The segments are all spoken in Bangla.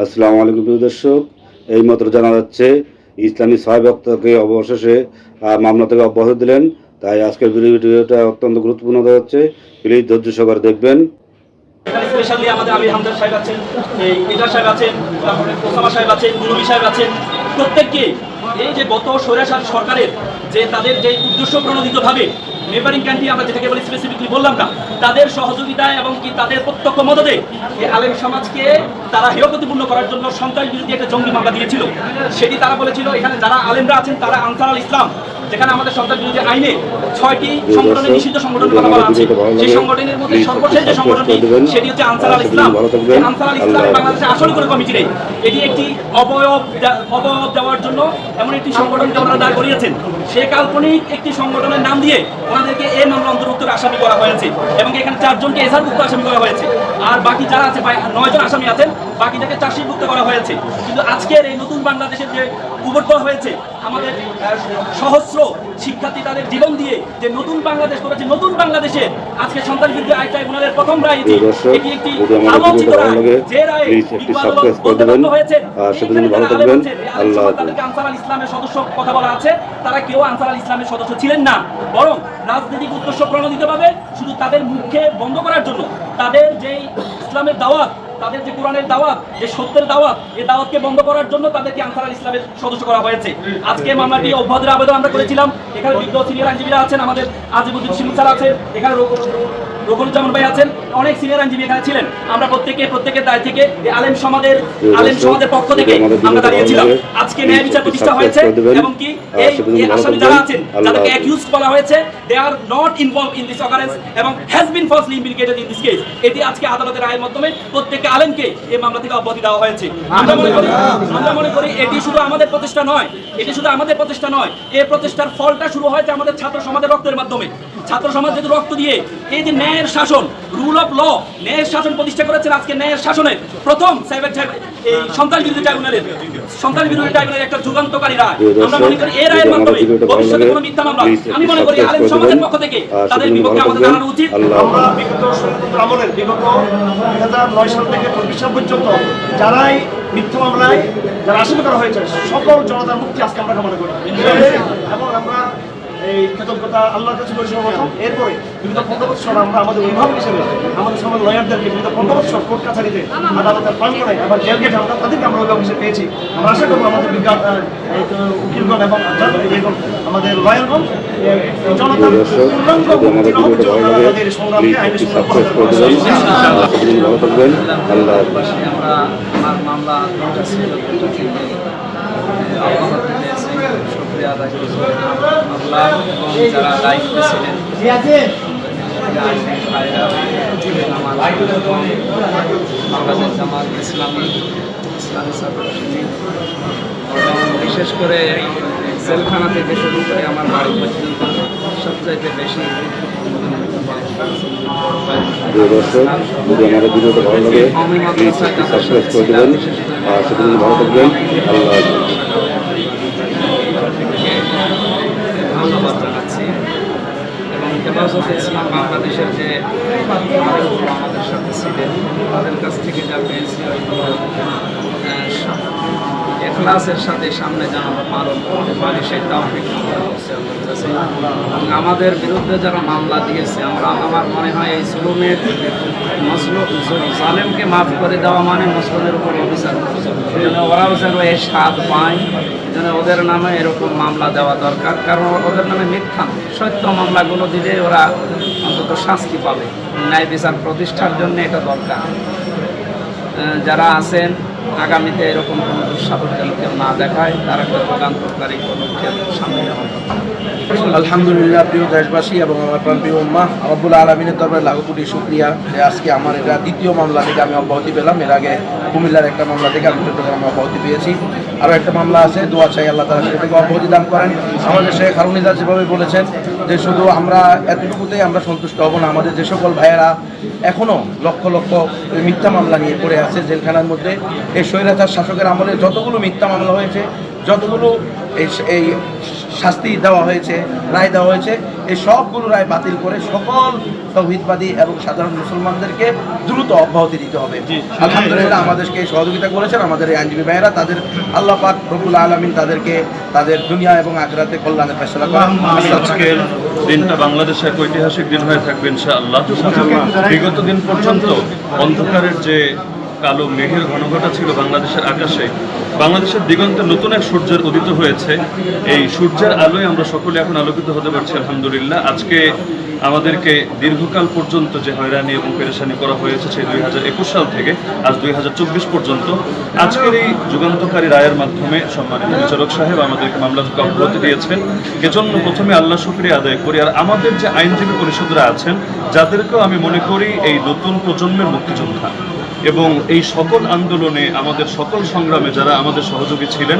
আসসালামু আলাইকুম প্রিয় দর্শক। এই মাত্র জানা যাচ্ছে, ইসলামী ছয় বক্তাকে অবশেষে মামলা থেকে অব্যাহতি দিলেন। তাই আজকের ভিডিওটা অত্যন্ত গুরুত্বপূর্ণ হতে যাচ্ছে। প্লিজ ধৈর্য সহকারে দেখবেন। স্পেশালি আমাদের হামদার সাহেব আছেন ইটার সাহেব আছেন, তারপরে সাহেব আছেন সাহেব আছেন। প্রত্যেককে এই যে গত সরকারের যে তাদের যে উদ্দেশ্য প্রণোদিতভাবে নেবারিং কান্ট্রি আমরা যেটাকে বলি স্পেসিফিকলি বললাম না, তাদের সহযোগিতায় এবং কি তাদের প্রত্যক্ষ মদতে এই আলেম সমাজকে তারা হেয়প্রতিপূর্ণ করার জন্য সন্ত্রাস বিরোধী একটা জঙ্গি মামলা দিয়েছিল। সেটি তারা বলেছিল, এখানে যারা আলেমরা আছেন তারা আনসার আল ইসলাম যেখানে আমাদের সন্ত্রাস বিরোধী আইনে ছয়টি সংগঠনের নিষিদ্ধ সংগঠনের কথা বলা আছে। সেই সংগঠনের মধ্যে সর্বশেষ যে সংগঠনটি, সেটি হচ্ছে আনসার আল ইসলাম। আনসার আল ইসলাম বাংলাদেশে আসলে কোনো কমিটি নেই। এটি একটি অবয়ব অবয়ব দেওয়ার জন্য এমন একটি সংগঠনকে ওনারা দাঁড় করিয়েছেন। সে কাল্পনিক একটি সংগঠনের নাম দিয়ে ওনাদেরকে এ মামলা অন্তর্ভুক্ত আসামি করা হয়েছে এবং এখানে চারজনকে এজাহারভুক্ত আসামি করা হয়েছে। আর বাকি যারা আছে নয়জন আসামি আছেন বাকিটাকে চার্জশিটভুক্ত করা হয়েছে কিন্তু আজকের এই নতুন বাংলাদেশের যে উবর হয়েছে আমাদের সহস্র শিক্ষার্থী তাদের জীবন দিয়ে যে নতুন বাংলাদেশ করেছে নতুন বাংলাদেশে আজকে সন্তান বিরুদ্ধে আইটা ওনাদের প্রথম রায় এটি একটি আলোচিত রায় যে রায়ে please একটি ইকবাল subscribe করে বলতে দেবেন। বাধ্য হয়েছেন। আর সেদিন এইখানে ভালো যারা থাকবেন। আলেম আছেন, এই আলেম আল্লাহ সমাজ হাফেজ। তাদেরকে আনসার আল ইসলামের সদস্য কথা বলা আছে তারা কেউ আনসার আল ইসলামের সদস্য ছিলেন না বরং রাজনৈতিক উদ্দেশ্য প্রণোদিতভাবে শুধু তাদের মুখে বন্ধ করার জন্য তাদের যেই ইসলামের দাওয়াত তাদের যে কোরআনের দাওয়াত যে সত্যের দাওয়াত এই দাওয়াতকে বন্ধ করার জন্য তাদেরকে আনসার আল ইসলামের সদস্য করা হয়েছে। আজকে মামলাটি অব্যাহতির আবেদন আমরা করেছিলাম। এখানে বিজ্ঞ সিনিয়র আইনজীবীরা আছেন আমাদের আজিবুদ্দিন শিমুল স্যার আছেন এখানে রঘুরুজ্জামান ভাই আছেন অনেক সিনিয়র আইনজীবী এখানে ছিলেন। আমরা প্রত্যেকে প্রত্যেকের দায় থেকে আলেম সমাজের আলেম সমাজের পক্ষ থেকে আমরা দাঁড়িয়েছিলাম। আজকে ন্যায় বিচার প্রতিষ্ঠা হয়েছে এবং কি এই আসামি যারা আছেন যাদেরকে অ্যাকিউজড বলা হয়েছে they are not involved in this occurrence এবং has been falsely implicated in this case এটি আজকে আদালতের রায়ের মাধ্যমে প্রত্যেককে আলেমকে এই মামলা থেকে অব্যাহতি দেওয়া হয়েছে। আমরা মনে করি আমরা মনে করি এটি শুধু আমাদের প্রচেষ্টা নয় এটি শুধু আমাদের প্রচেষ্টা নয় এই প্রচেষ্টার ফলটা শুরু হয়েছে আমাদের ছাত্র সমাজের রক্তের মাধ্যমে। ছাত্র সমাজ যেহেতু রক্ত দিয়ে এই যে ন্যায়ের শাসন রুল অফ ল ন্যায়ের শাসন প্রতিষ্ঠা করেছেন আজকে ন্যায়ের শাসনের প্রথম সাইবার এই সন্তান বিরোধী ট্রাইব্যুনালের সন্তান বিরোধী ট্রাইব্যুনালের একটা যুগান্তকারী রায়। আমরা মনে করি এই রায়ের মাধ্যমে ভবিষ্যতে কোনো মিথ্যা মামলা আমি মনে করি আলেম সমাজের পক্ষ থেকে তাদের বিপক্ষে আমাদের দাঁড়ানো উচিত। আমরা বিগত আমলের বিগত দুই হাজার নয় সাল থেকে চব্বিশ সাল পর্যন্ত যারাই মিথ্যা মামলায় যারা আসামি করা হয়েছে সকল জনতার মুক্তি আজকে আমরা কামনা করি। এবং আমরা এই কৃতজ্ঞতা আল্লাহর কাছে করি সর্বপ্রথম। এরপরে বিগত পনেরো বছর আমরা আমাদের অভিভাবক হিসেবে আমাদের সমাজ লয়ারদেরকে বিগত পনেরো বছর কোর্ট কাছারিতে আদালতের প্রাঙ্গণে আবার জেল গেটে আমরা তাদেরকে আমরা অভিভাবক হিসেবে পেয়েছি। আমরা আশা করব আমাদের বিজ্ঞান উকিলগণ এবং এবং আমাদের লয়ারগণ মামলা দুটা ছিল দুটো থেকে অব্যাহতি পেয়েছি শুক্রিয়া আদায় করছি এবং যারা জামাত ইসলামী ইসলামী বিশেষ করে জেলখানা থেকে শুরু করে আমার বাড়ি পর্যন্ত সবচাইতে বেশি যদি আমাদের ভিডিওটা ভালো লাগে সাবস্ক্রাইব করে দেবেন। আর সেদিন ভালো থাকবেন আল্লাহ হাফেজ। ধন্যবাদ জানাচ্ছি এবং বাংলাদেশের যে আমাদের সাথে ছিলেন, তাদের কাছ থেকে যা পেয়েছি এখলাসের সাথে সামনে জানানো পালন করতে পারি, সেই আমরা আমাদের বিরুদ্ধে যারা মামলা দিয়েছে, আমরা আমার মনে হয় এই জুলুমের মসলুম জালেমকে মাফ করে দেওয়া মানে মুসলিমের উপর অভিযান যেন ওরাও যেন স্বাদ পায় যেন ওদের নামে এরকম মামলা দেওয়া দরকার। কারণ ওদের নামে মিথ্যা, সত্য মামলাগুলো দিলে ওরা অন্তত শাস্তি পাবে। ন্যায় বিচার প্রতিষ্ঠার জন্য এটা দরকার। যারা আছেন আগামীতে এরকম কোনো দুঃসাহস যেন কেউ না দেখায়, তার একটা যুগান্তকারী পদক্ষেপ সামনে। আলহামদুলিল্লাহ, প্রিয় দেশবাসী এবং আমার প্রাণ প্রিয় উম্মা আব্বুল আলমিনের দরবারে লাখো কোটি শুক্রিয়া যে আজকে আমার এটা দ্বিতীয় মামলা থেকে আমি অব্যাহতি পেলাম। এর আগে কুমিল্লার একটা মামলা থেকে আমি চট্টগ্রামে অব্যাহতি পেয়েছি। আরও একটা মামলা আছে, দোয়া চাই আল্লাহ তালা সেটা থেকে অব্যাহতি দান করেন। আমাদের শেখ হারুনিদা যেভাবে বলেছেন যে শুধু আমরা এতটুকুতেই আমরা সন্তুষ্ট হব না, আমাদের যে সকল ভাইয়েরা এখনও লক্ষ লক্ষ মিথ্যা মামলা নিয়ে পড়ে আছে জেলখানার মধ্যে। এই স্বৈরাচার শাসকের আমলে যতগুলো মিথ্যা মামলা হয়েছে যতগুলো এই এই শাস্তি দেওয়া হয়েছে রায় দেওয়া হয়েছে এই সবগুলো রায় বাতিল করে সকল তৌহিদবাদী এবং সাধারণ মুসলমানদেরকে দ্রুত অব্যাহতি দিতে হবে। আলহামদুলিল্লাহ আমাদেরকে সহযোগিতা করেছেন আমাদের এই আইনজীবী ভাইয়েরা তাদের আল্লাহ পাক রবুল আলমিন তাদেরকে তাদের দুনিয়া এবং আখরাতে কল্যাণের ফেসলা আজকের দিনটা বাংলাদেশে এক ঐতিহাসিক দিন হয়ে থাকবে ইনশাআল্লাহ। বিগত দিন পর্যন্ত অন্ধকারের যে কালো মেঘের ঘনঘটা ছিল বাংলাদেশের আকাশে। বাংলাদেশের দিগন্তে নতুন এক সূর্যের উদিত হয়েছে। এই সূর্যের আলোয় আমরা সকলে এখন আলোকিত হতে পারছি, আলহামদুলিল্লাহ। আজকে আমাদেরকে দীর্ঘকাল পর্যন্ত যে হয়রানি এবং পেরেশানি করা হয়েছে সেই দুই হাজার একুশ সাল থেকে, আজ দুই হাজার চব্বিশ পর্যন্ত। আজকের এই যুগান্তকারী রায়ের মাধ্যমে সম্মানিত বিচারক সাহেব আমাদেরকে মামলা থেকে অব্যাহতি দিয়েছেন। এজন্য প্রথমে আল্লাহ শুক্রিয়া আদায় করি। আর আমাদের যে আইনজীবী পরিষদরা আছেন, যাদেরকেও আমি মনে করি এই নতুন প্রজন্মের মুক্তিযোদ্ধা। এবং এই সকল আন্দোলনে আমাদের সকল সংগ্রামে যারা আমাদের সহযোগী ছিলেন,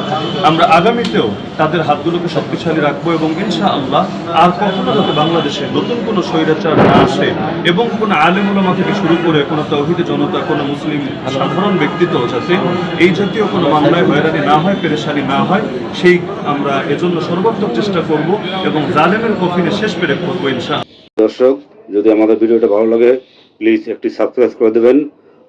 আমরা আগামীতেও তাদের হাতগুলোকে শক্তিশালী রাখব এবং ইনশা আল্লাহ আর কখনো যাতে বাংলাদেশে নতুন কোনো স্বৈরাচার না আসে এবং কোনো আলেমুলামা থেকে শুরু করে কোনো তৌহিদি জনতা, কোনো মুসলিম সাধারণ ব্যক্তিত্ব যাতে এই জাতীয় কোনো মামলায় হয়রানি না হয়, পেরেশানি না হয়, সেই আমরা এজন্য সর্বাত্মক চেষ্টা করব এবং জালেমের কফিনে শেষ পেরে করব ইনশা দর্শক, যদি আমাদের ভিডিওটা ভালো লাগে প্লিজ একটি সাবস্ক্রাইব করে দেবেন।